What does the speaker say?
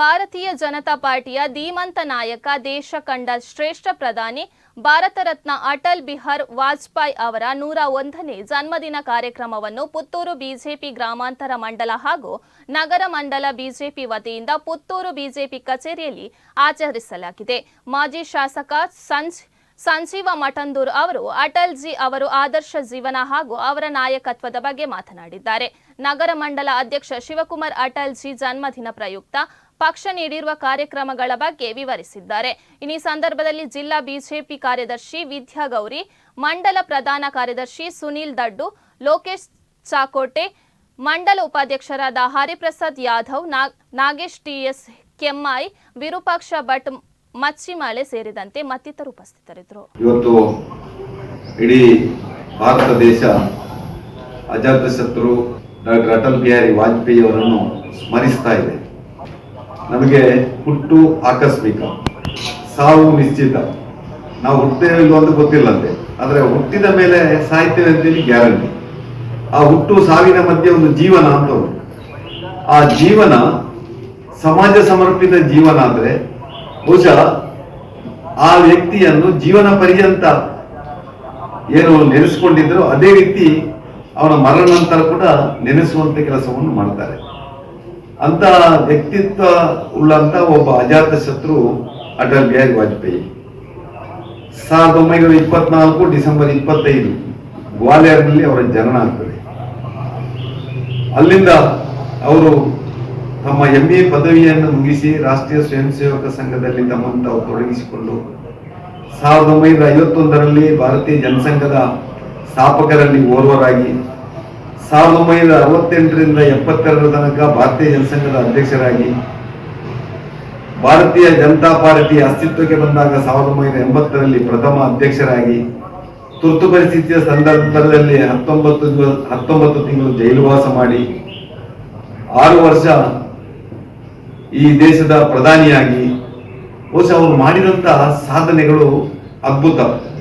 ಭಾರತೀಯ ಜನತಾ ಪಾರ್ಟಿಯ ಧೀಮಂತ ನಾಯಕ, ದೇಶ ಕಂಡ ಶ್ರೇಷ್ಠ ಪ್ರಧಾನಿ ಭಾರತ ರತ್ನ ಅಟಲ್ ಬಿಹಾರ್ ವಾಜಪೇಯಿ ಅವರ ನೂರ ಒಂದನೇ ಜನ್ಮದಿನ ಕಾರ್ಯಕ್ರಮವನ್ನು ಪುತ್ತೂರು ಬಿಜೆಪಿ ಗ್ರಾಮಾಂತರ ಮಂಡಲ ಹಾಗೂ ನಗರ ಮಂಡಲ ಬಿಜೆಪಿ ವತಿಯಿಂದ ಪುತ್ತೂರು ಬಿಜೆಪಿ ಕಚೇರಿಯಲ್ಲಿ ಆಚರಿಸಲಾಗಿದೆ. ಮಾಜಿ ಶಾಸಕ ಸಂಜ್, ಸಂಜೀವ ಮಠಂದೂರ್ ಅವರು ಅಟಲ್ ಜಿ ಅವರು ಆದರ್ಶ ಜೀವನ ಹಾಗೂ ಅವರ ನಾಯಕತ್ವದ ಬಗ್ಗೆ ಮಾತನಾಡಿದ್ದಾರೆ. ನಗರ ಮಂಡಲ ಅಧ್ಯಕ್ಷ ಶಿವಕುಮಾರ್ ಅಟಲ್ ಜಿ ಜನ್ಮದಿನ ಪ್ರಯುಕ್ತ ಪಕ್ಷ ನೀಡಿರುವ ಕಾರ್ಯಕ್ರಮಗಳ ಬಗ್ಗೆ ವಿವರಿಸಿದ್ದಾರೆ. ಇನ್ನು ಈ ಸಂದರ್ಭದಲ್ಲಿ ಜಿಲ್ಲಾ ಬಿಜೆಪಿ ಕಾರ್ಯದರ್ಶಿ ವಿದ್ಯಾಗೌರಿ ಮಂಡಲ ಪ್ರಧಾನ ಕಾರ್ಯದರ್ಶಿ ಸುನೀಲ್ ದಡ್ಡು, ಲೋಕೇಶ್ ಚಾಕೋಟೆ, ಮಂಡಲ ಉಪಾಧ್ಯಕ್ಷರಾದ ಹರಿಪ್ರಸಾದ್ ಯಾದವ್ ನಾಗ್- ನಾಗೇಶ್ ಟಿಎಸ್ ಕೆಮ್ಮಾಯಿ, ವಿರೂಪಾಕ್ಷ ಭಟ್ ಮಚ್ಚಿಮಾಳೆ ಸೇರಿದಂತೆ ಮತ್ತಿತರು ಉಪಸ್ಥಿತರಿದ್ದರು. ಇವತ್ತು ಇಡೀ ಭಾರತ ದೇಶ ಅಜಾತಶತ್ರು ಡಾಕ್ಟರ್ ಅಟಲ್ ಬಿಹಾರಿ ವಾಜಪೇಯಿ ಅವರನ್ನು ಸ್ಮರಿಸ್ತಾ ಇದೆ. ನಮಗೆ ಹುಟ್ಟು ಆಕಸ್ಮಿಕ, ಸಾವು ನಿಶ್ಚಿತ. ನಾವು ಹುಟ್ಟೇ ಇಲ್ವೋ ಅಂತ ಗೊತ್ತಿಲ್ಲಂತೆ. ಆದರೆ ಹುಟ್ಟಿದ ಮೇಲೆ ಸಾಹಿತ್ಯ ಅಂತೇಳಿ ಗ್ಯಾರಂಟಿ. ಆ ಹುಟ್ಟು ಸಾವಿನ ಮಧ್ಯೆ ಒಂದು ಜೀವನ ಅಂತ ಆ ಜೀವನ, ಸಮಾಜ ಸಮರ್ಪಿತ ಜೀವನ ಅಂದ್ರೆ ಬಹುಶಃ ಆ ವ್ಯಕ್ತಿಯನ್ನು ಜೀವನ ಪರ್ಯಂತ ಏನು ನೆನೆಸ್ಕೊಂಡಿದ್ರು ಅದೇ ರೀತಿ ಅವನ ಮರಣ ನಂತರ ಕೂಡ ನೆನೆಸುವಂತ ಕೆಲಸವನ್ನು ಮಾಡ್ತಾರೆ. ಅಂತ ವ್ಯಕ್ತಿತ್ವ ಉಳ್ಳಂತ ಒಬ್ಬ ಅಜಾತ ಶತ್ರು ಅಟಲ್ ಬಿಹಾರಿ ವಾಜಪೇಯಿ. ಸಾವಿರದ ಒಂಬೈನೂರ ಇಪ್ಪತ್ನಾಲ್ಕು ಡಿಸೆಂಬರ್ ಇಪ್ಪತ್ತೈದು ಗ್ವಾಲಿಯರ್ನಲ್ಲಿ ಅವರ ಜನನ ಆಗ್ತದೆ. ಅಲ್ಲಿಂದ ಅವರು ತಮ್ಮ ಎಂ ಎ ಪದವಿಯನ್ನು ಮುಗಿಸಿ ರಾಷ್ಟ್ರೀಯ ಸ್ವಯಂ ಸೇವಕ ಸಂಘದಲ್ಲಿ ತಮ್ಮನ್ನು ತಾವು ತೊಡಗಿಸಿಕೊಂಡು ಸಾವಿರದ ಒಂಬೈನೂರ ಐವತ್ತೊಂದರಲ್ಲಿ ಭಾರತೀಯ ಜನಸಂಘದ ಸ್ಥಾಪಕರಲ್ಲಿ ಓರ್ವರಾಗಿ ಸಾವಿರದ ಒಂಬೈನೂರ ಅರವತ್ತೆಂಟರಿಂದ ಎಪ್ಪತ್ತೆರಡರ ತನಕ ಭಾರತೀಯ ಜನಸಂಘದ ಅಧ್ಯಕ್ಷರಾಗಿ ಭಾರತೀಯ ಜನತಾ ಪಾರ್ಟಿ ಅಸ್ತಿತ್ವಕ್ಕೆ ಬಂದಾಗ ಸಾವಿರದ ಒಂಬೈನೂರ ಎಂಬತ್ತರಲ್ಲಿ ಪ್ರಥಮ ಅಧ್ಯಕ್ಷರಾಗಿ ತುರ್ತು ಪರಿಸ್ಥಿತಿಯ ಸಂದರ್ಭದಲ್ಲಿ ಹತ್ತೊಂಬತ್ತು ಹತ್ತೊಂಬತ್ತು ತಿಂಗಳು ಜೈಲುವಾಸ ಮಾಡಿ ಆರು ವರ್ಷ ಈ ದೇಶದ ಪ್ರಧಾನಿಯಾಗಿ. ಬಹುಶಃ ಅವರು ಮಾಡಿದಂತಹ ಸಾಧನೆಗಳು ಅದ್ಭುತ.